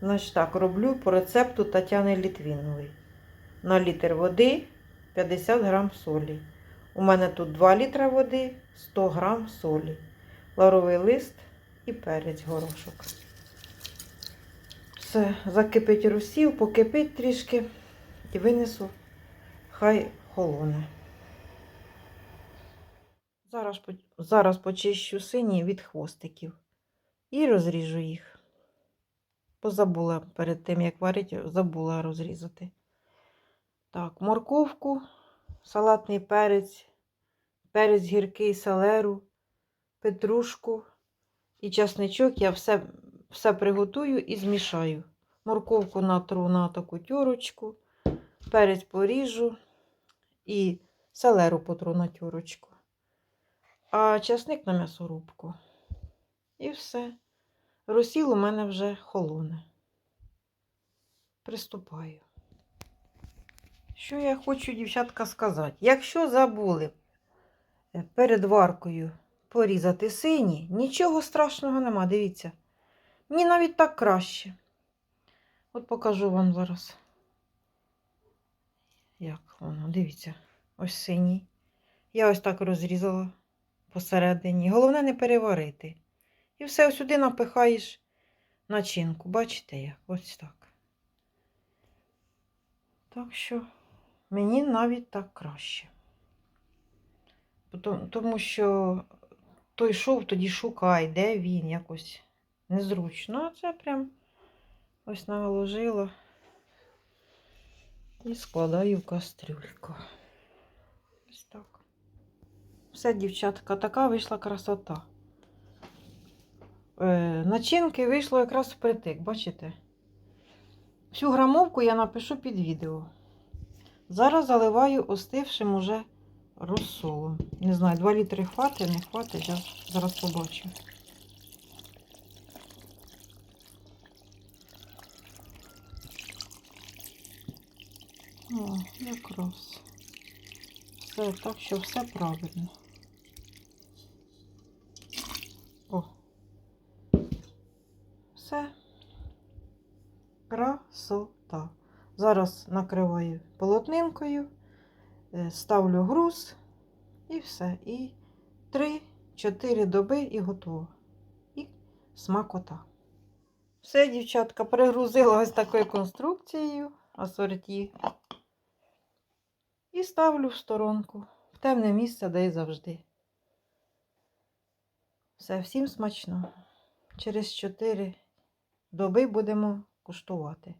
Значить так, роблю по рецепту Тетяни Літвінової. На літр води 50 грам солі. У мене тут 2 літра води, 100 грам солі, ларовий лист і перець горошок. Все, закипить розсіл, покипить трішки і винесу, хай холоне. Зараз, зараз почищу сині від хвостиків і розріжу їх. Позабула перед тим, як варити, забула розрізати. Так, морковку, салатний перець, перець гіркий, селеру, петрушку і часничок я все, все приготую і змішаю. Морковку натру на таку тюрочку, перець поріжу і селеру потру на тюрочку. А часник на м'ясорубку. І все. Розсіл у мене вже холоне. Приступаю. Що я хочу, дівчатка, сказати? Якщо забули е, перед варкою порізати сині, нічого страшного нема, дивіться. Мені навіть так краще. От покажу вам зараз. Як воно, дивіться, ось синій. Я ось так розрізала посередині. Головне не переварити. І все сюди напихаєш начинку. Бачите як? Ось так. Так що мені навіть так краще. Тому що той шов тоді шукай, де він якось незручно. А це прям ось наложила і складаю в кастрюльку. Ось так. Все, дівчатка, така вийшла красота. Е, начинки вийшло якраз впритик, бачите? Всю грамовку я напишу під відео. Зараз заливаю остившим уже розсолом. Не знаю, 2 літри хватить, не хватить, я зараз побачу. О, якраз. Все так, що все правильно. О. Все. Красота. Зараз накриваю полотнинкою, е, ставлю груз і все. І 3-4 доби і готово. І смакота. Все, дівчатка, перегрузила ось такою конструкцією асорті. І ставлю в сторонку, в темне місце, де і завжди. Все, всім смачно. Через 4 доби будемо куштувати.